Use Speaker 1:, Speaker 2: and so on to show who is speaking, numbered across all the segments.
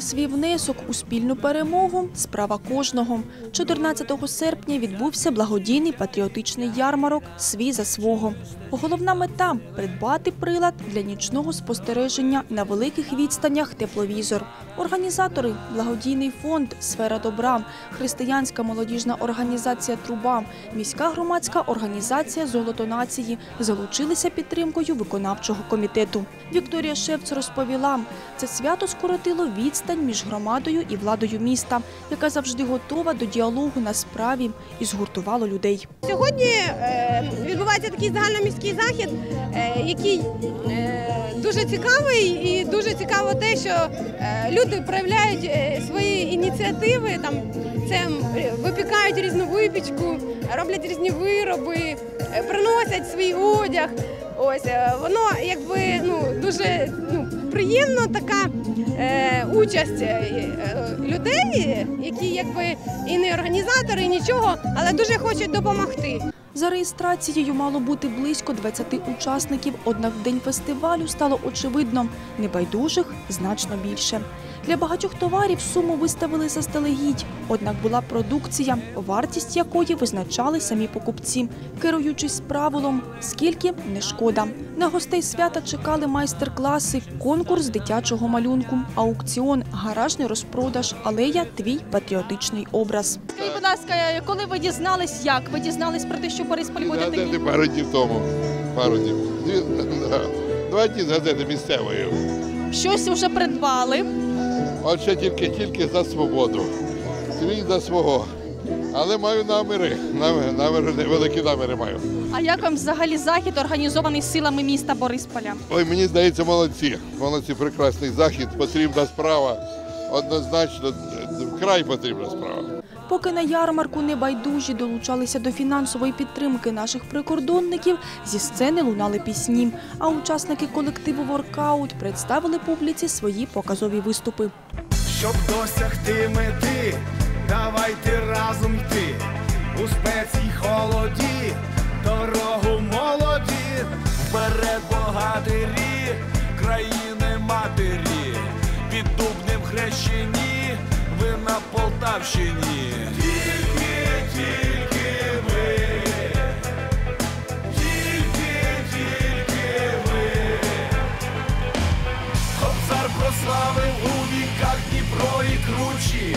Speaker 1: зробити свій внесок у спільну перемогу справа кожного. 14 серпня відбувся благодійний патріотичний ярмарок Свій за свого. Головна мета придбати прилад для нічного спостереження на великих відстанях тепловізор. Організатори благодійний фонд Сфера добра, християнська молодіжна організація Труба, міська громадська організація Золото нації залучилися підтримкою виконавчого комітету. Вікторія Шевц розповіла, це свято скоротило відстань між громадою і владою міста, яка завжди готова до діалогу на справі і згуртувало людей.
Speaker 2: Сьогодні е, відбувається такий загальноміський захід, е, який е, дуже цікавий, і дуже цікаво те, що люди проявляють свої ініціативи. Там це випікають різну випічку, роблять різні вироби, приносять свій одяг. Ось е, воно якби ну дуже ну приємно така е, участь е, е, людей, які якби і не організатори, і нічого, але дуже хочуть допомогти.
Speaker 1: За реєстрацією мало бути близько 20 учасників, однак в день фестивалю стало очевидно, небайдужих значно більше. Для багатьох товарів суму виставили заздалегідь, однак була продукція, вартість якої визначали самі покупці, керуючись правилом «скільки – не шкода». На гостей свята чекали майстер-класи, конкурс дитячого малюнку, аукціон, гаражний розпродаж, алея «Твій патріотичний образ».
Speaker 3: Скажіть, будь ласка, коли ви дізнались, як ви дізнались про те, що Борисполь буде такий?
Speaker 4: пару днів тому. Пару днів. Два дні з газети місцевої.
Speaker 3: Щось вже придбали.
Speaker 4: От ще тільки, тільки за свободу. Свій за свого. Але маю наміри. Наміри, наміри, великі наміри маю.
Speaker 3: А як вам взагалі захід організований силами міста Борисполя?
Speaker 4: Ой, мені здається, молодці. Молодці, прекрасний захід. Потрібна справа. Однозначно, вкрай потрібна справа.
Speaker 1: Поки на ярмарку небайдужі долучалися до фінансової підтримки наших прикордонників, зі сцени лунали пісні. А учасники колективу Воркаут представили публіці свої показові виступи.
Speaker 5: Щоб досягти мети, давайте разом йти у спеці й холоді, дорогу молоді, вперед богатирі, країни матері, під дубнем хрещені, ви на Полтавщині. Тільки, тільки ви, тільки, тільки ви. Кобзар прославив у віках Дніпро і кручі,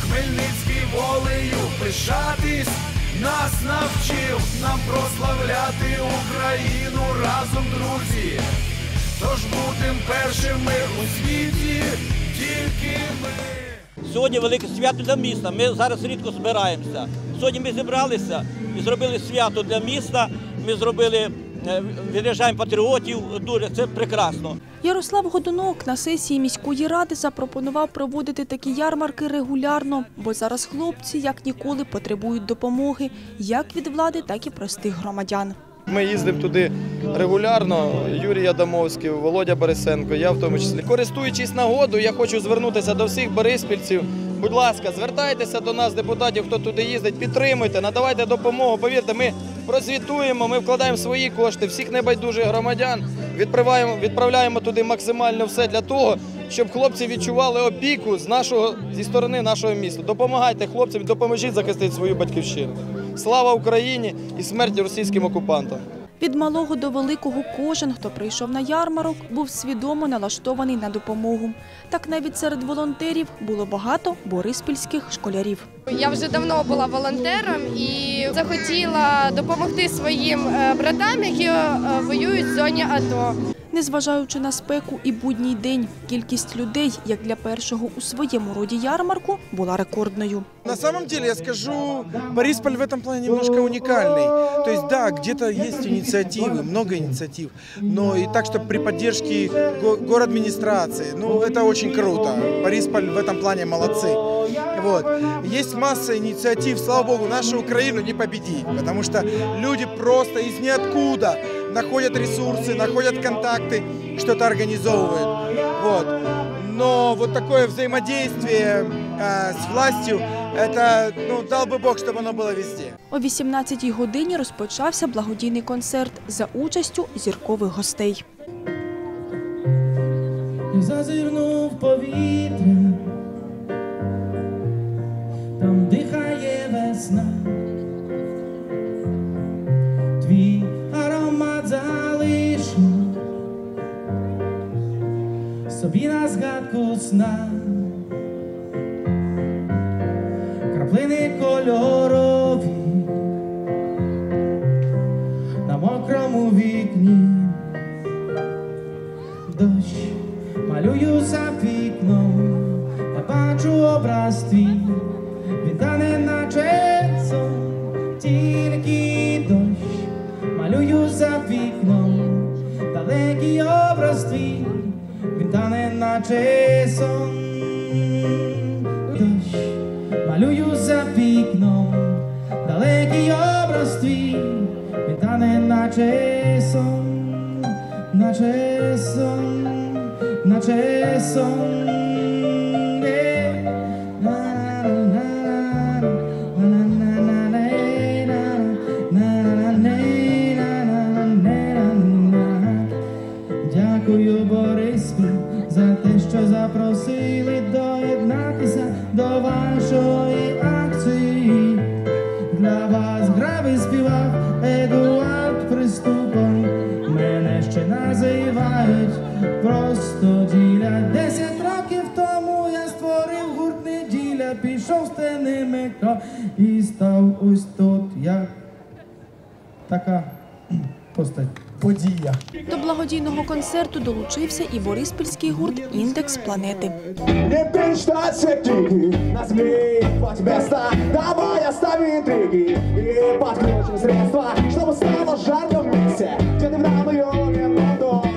Speaker 5: Хмельницький волею пишатись, нас навчив нам прославляти Україну разом, друзі. Тож будем першими у світі, тільки ми.
Speaker 6: Сьогодні велике свято для міста. Ми зараз рідко збираємося. Сьогодні ми зібралися і зробили свято для міста. Ми зробили, е, відряджаємо патріотів. Дуже це прекрасно.
Speaker 1: Ярослав Годунок на сесії міської ради запропонував проводити такі ярмарки регулярно, бо зараз хлопці як ніколи потребують допомоги як від влади, так і простих громадян.
Speaker 7: Ми їздимо туди регулярно. Юрій Адамовський, Володя Борисенко, я в тому числі. Користуючись нагодою, я хочу звернутися до всіх бориспільців. Будь ласка, звертайтеся до нас, депутатів, хто туди їздить, підтримуйте, надавайте допомогу. Повірте, ми прозвітуємо, ми вкладаємо свої кошти, всіх небайдужих громадян. Відправляємо, відправляємо туди максимально все для того, щоб хлопці відчували опіку з нашого зі сторони нашого міста. Допомагайте хлопцям, допоможіть захистити свою батьківщину. Слава Україні і смерть російським окупантам.
Speaker 1: Від малого до великого кожен, хто прийшов на ярмарок, був свідомо налаштований на допомогу. Так навіть серед волонтерів було багато бориспільських школярів.
Speaker 8: Я вже давно була волонтером і захотіла допомогти своїм е, братам, які е, воюють в зоні АТО.
Speaker 1: Незважаючи на спеку і будній день, кількість людей, як для першого у своєму роді ярмарку, була рекордною.
Speaker 9: На самом деле, я скажу, Борисполь в этом плане немножко уникальный. То есть, да, где-то есть инициативы, много инициатив, но и так, что при поддержке го- администрации, ну, это очень круто. Борисполь в этом плане молодцы. Вот. Есть масса инициатив, слава богу, нашу Украину не победить, потому что люди просто из ниоткуда находят ресурсы, находят контакты, что-то организовывают. Вот. Но вот такое взаимодействие э, с властью, это, ну, дал бы Бог, чтобы оно было везде.
Speaker 1: О 18-й годині розпочався благодійний концерт за участю зіркових гостей.
Speaker 10: Зазирнув повітря, Собі на згадку сна, краплини кольорові на мокрому вікні. Дощ малюю за вікном, та бачу образ твій, тане наче сон, дощ малюю за вікном, далекий образ твій, він тане наче сон наче запросили доєднатися до вашої акції. Для вас грави співав Едуард Приступом. Мене ще називають просто діля. Десять років тому я створив гурт неділя, пішов з теними крок і став ось тут як така постать. Подія.
Speaker 1: До благодійного концерту долучився і бориспільський гурт Індекс планети.
Speaker 11: Не Давай інтриги і средства щоб стало жарко в месте, где ты в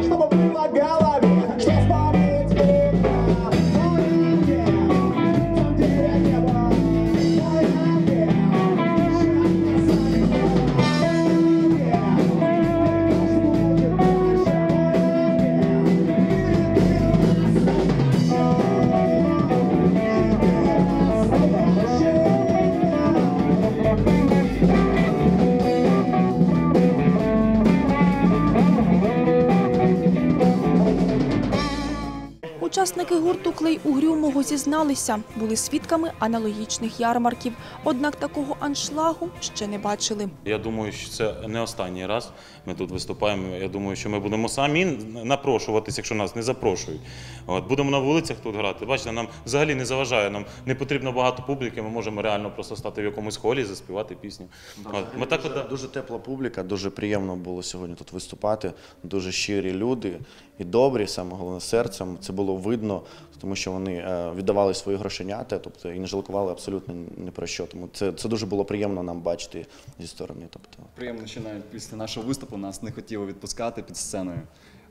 Speaker 1: Учасники гурту Клей Угрюмого зізналися, були свідками аналогічних ярмарків, однак такого аншлагу ще не бачили.
Speaker 12: Я думаю, що це не останній раз. Ми тут виступаємо. Я думаю, що ми будемо самі напрошуватись, якщо нас не запрошують. От будемо на вулицях тут грати. Бачите, нам взагалі не заважає. Нам не потрібно багато публіки. Ми можемо реально просто стати в якомусь холі, заспівати пісню. От. Ми так
Speaker 13: дуже, дуже тепла публіка, дуже приємно було сьогодні тут виступати. Дуже щирі люди і добрі, саме головне серцем. Це було видно, тому що вони е, віддавали свої грошенята, тобто і не жалкували абсолютно ні про що. Тому це, це дуже було приємно нам бачити зі сторони. Тобто.
Speaker 14: Приємно, що навіть після нашого виступу нас не хотіли відпускати під сценою.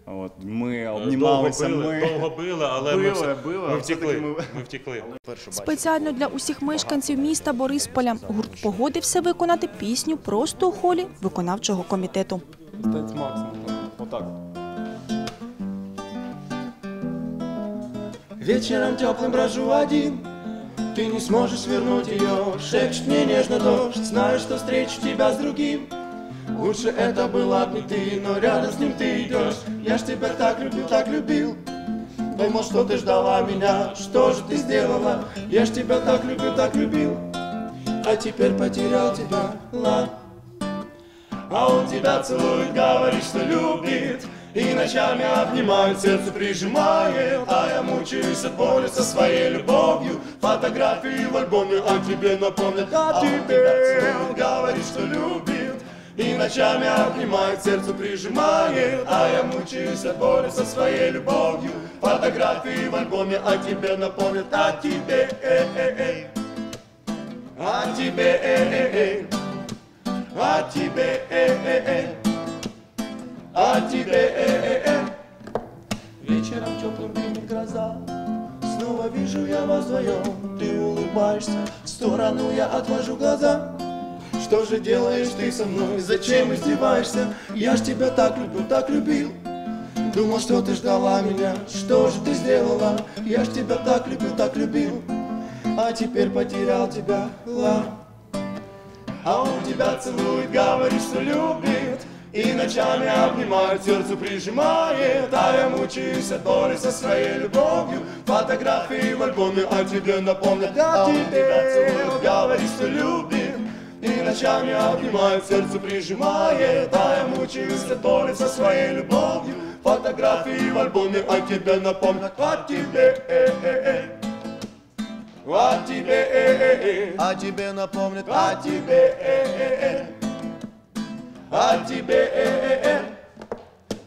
Speaker 14: От, ми
Speaker 12: Довго били,
Speaker 14: ми
Speaker 12: довго били, але
Speaker 14: били,
Speaker 12: ми, все-
Speaker 14: били,
Speaker 12: ми
Speaker 14: а
Speaker 12: втекли.
Speaker 14: ми-
Speaker 12: Ми втекли.
Speaker 1: Спеціально для усіх мешканців міста Борисполя гурт погодився виконати пісню просто у холі виконавчого комітету.
Speaker 14: Отак.
Speaker 10: Вечером теплым брожу один. Ты не сможешь вернуть ее Шепчет мне нежно дождь. Знаю, что встречу тебя с другим. Лучше это была бы не ты Но рядом с ним ты идешь Я ж тебя так любил, так любил. Думал, что ты ждала меня. Что же ты сделала? Я ж тебя так любил, так любил. А теперь потерял тебя, ла А он тебя целует, говорит, что любит И ночами обнимает, сердце прижимает А я мучаюсь от боли со своей любовью Фотографии в альбоме о тебе напомнят А тебе говорит, что любит И ночами обнимает, сердце прижимает А я мучаюсь от боли со своей любовью Фотографии в альбоме о тебе напомнят О тебе, э, э, э. О тебе, э, э, э. О тебе, э, э, э. О тебе, гроза Снова вижу я вас вдвоем. Ты улыбаешься, в сторону я отвожу глаза. Что же делаешь ты со мной? Зачем издеваешься? Я ж тебя так люблю, так любил. Думал, что ты ждала меня. Что же ты сделала? Я ж тебя так люблю, так любил. А теперь потерял тебя, ла. А он тебя целует, говорит, что любит И ночами обнимает, сердцу прижимает А я мучаюсь от боли со своей любовью Фотографии в альбоме о тебе напомнят О тебе говорит, что любит И ночами обнимает, сердцу прижимает А я мучаюсь от боли со своей любовью Фотографии в альбоме о тебе напомнят О тебе, э, э, э. О тебе, э, э, э.
Speaker 13: О тебе напомнят,
Speaker 10: О тебе, э, э, э. О тебе, э, э, э.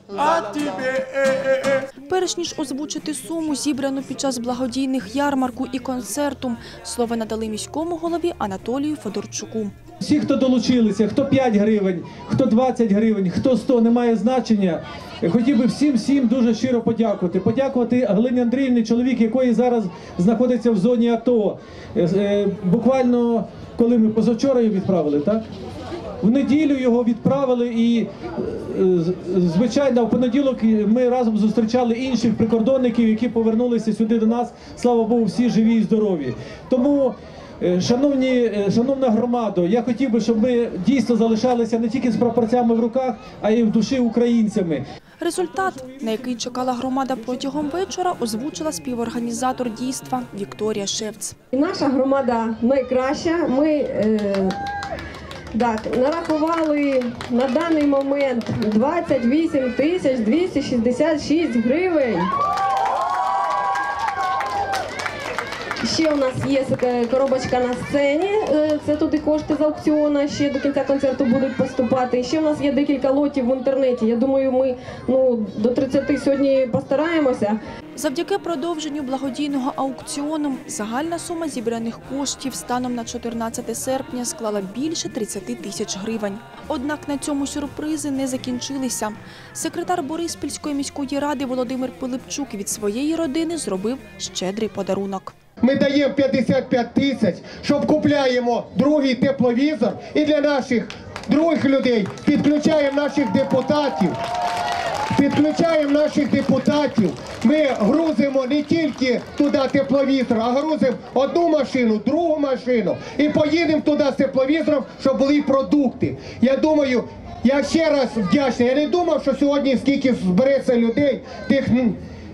Speaker 10: О тебе, э, э, э.
Speaker 1: Перш ніж озвучити суму, зібрану під час благодійних ярмарку і концерту, слово надали міському голові Анатолію Федорчуку.
Speaker 15: Всі, хто долучилися, хто 5 гривень, хто 20 гривень, хто 100, не має значення. Хотів би всім всім дуже щиро подякувати. Подякувати Галині Андріївні, чоловік якої зараз знаходиться в зоні АТО. Е, е, Буквально коли ми позавчора її відправили, так? В неділю його відправили, і е, звичайно, в понеділок ми разом зустрічали інших прикордонників, які повернулися сюди до нас. Слава Богу, всі живі і здорові. Тому. е, Шановні, е, шановна громадо, я хотів би, щоб ми дійсно залишалися не тільки з прапорцями в руках, а й в душі українцями.
Speaker 1: Результат, на який чекала громада протягом вечора, озвучила співорганізатор дійства Вікторія Шевц.
Speaker 2: Наша громада найкраща. Ми е, так, нарахували на даний момент 28 тисяч 266 гривень. Ще у нас є коробочка на сцені. е, Це туди кошти з аукціону. Ще до кінця концерту будуть поступати. Ще у нас є декілька лотів в інтернеті. Я думаю, ми ну до 30 сьогодні постараємося.
Speaker 1: Завдяки продовженню благодійного аукціону загальна сума зібраних коштів станом на 14 серпня склала більше 30 тисяч гривень. Однак на цьому сюрпризи не закінчилися. Секретар Бориспільської міської ради Володимир Пилипчук від своєї родини зробив щедрий подарунок.
Speaker 16: Ми даємо 55 тисяч, щоб купляємо другий тепловізор і для наших других людей підключаємо наших депутатів. Підключаємо наших депутатів. Ми грузимо не тільки туди тепловізор, а грузимо одну машину, другу машину і поїдемо туди з тепловізором, щоб були продукти. Я думаю, я ще раз вдячний. Я не думав, що сьогодні скільки збереться людей, тих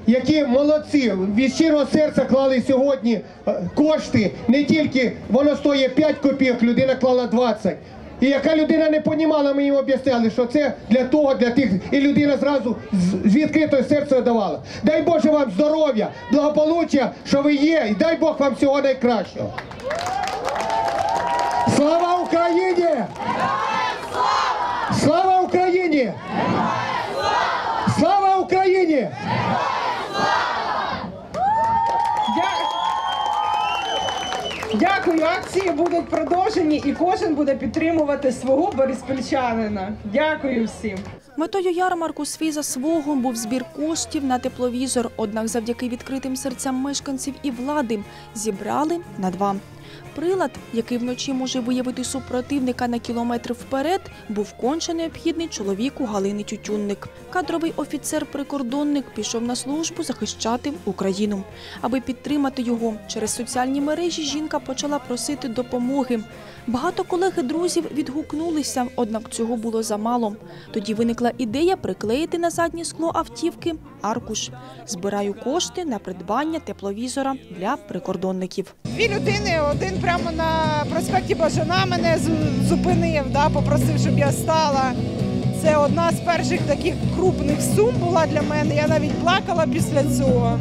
Speaker 16: які молодці від щирого серця клали сьогодні е, кошти. Не тільки воно стоїть 5 копійок, людина клала 20. І яка людина не понімала, ми їм об'ясняли, що це для того, для тих, і людина зразу з відкритою серцем давала. Дай Боже вам здоров'я, благополуччя, що ви є, і дай Бог вам всього найкращого. Слава Україні! Слава Україні! Слава Україні!
Speaker 17: Дякую, акції будуть продовжені і кожен буде підтримувати свого бориспільчанина. Дякую всім.
Speaker 1: Метою ярмарку свій за свого був збір коштів на тепловізор. Однак, завдяки відкритим серцям мешканців і влади зібрали на два. Прилад, який вночі може виявити супротивника на кілометр вперед, був конче необхідний чоловіку Галини Тютюнник. Кадровий офіцер-прикордонник пішов на службу захищати Україну. Аби підтримати його через соціальні мережі, жінка почала просити допомоги. Багато колег і друзів відгукнулися, однак цього було замало. Тоді виникла ідея приклеїти на заднє скло автівки аркуш. Збираю кошти на придбання тепловізора для прикордонників.
Speaker 17: Дві людини, один прямо на проспекті Бажана мене зупинив, да, попросив, щоб я стала. Це одна з перших таких крупних сум була для мене. Я навіть плакала після цього.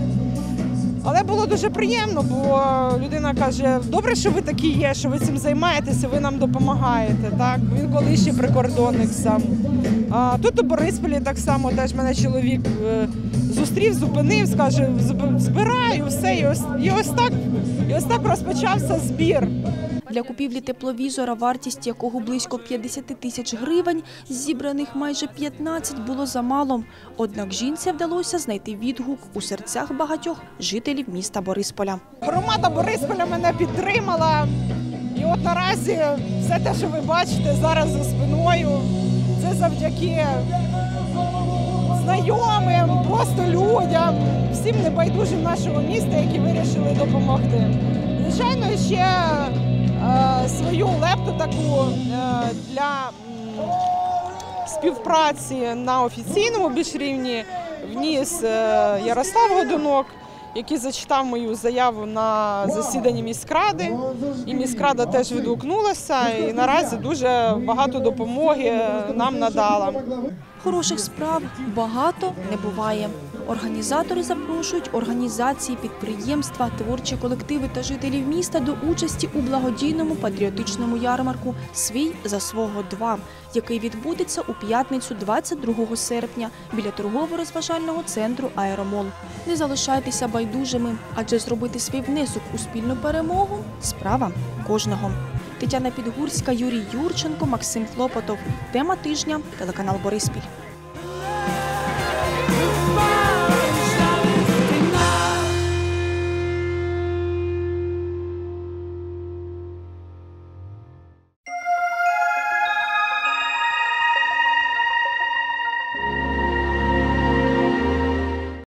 Speaker 17: Але було дуже приємно, бо людина каже: добре, що ви такі є, що ви цим займаєтеся, ви нам допомагаєте. Так, він колишній прикордонник сам. А тут у Борисполі так само теж мене чоловік е, зустрів, зупинив, скаже, збираю все. І ось, і ось так, і ось так розпочався збір.
Speaker 1: Для купівлі тепловізора, вартість якого близько 50 тисяч гривень, з зібраних майже 15 було замало. Однак жінці вдалося знайти відгук у серцях багатьох жителів міста Борисполя.
Speaker 17: Громада Борисполя мене підтримала. І от наразі все те, що ви бачите зараз за спиною, це завдяки знайомим, просто людям, всім небайдужим нашого міста, які вирішили допомогти. Звичайно, ще е, свою лепту таку е, для співпраці на офіційному більш рівні вніс е, Ярослав Годунок, який зачитав мою заяву на засіданні міськради. І міськрада теж відгукнулася і наразі дуже багато допомоги нам надала.
Speaker 1: Хороших справ багато не буває. Організатори запрошують організації, підприємства, творчі колективи та жителів міста до участі у благодійному патріотичному ярмарку Свій за свого 2 який відбудеться у п'ятницю 22 серпня біля торгово-розважального центру Аеромол. Не залишайтеся байдужими, адже зробити свій внесок у спільну перемогу справа кожного. Тетяна Підгурська, Юрій Юрченко, Максим Хлопотов. Тема тижня телеканал Бориспіль.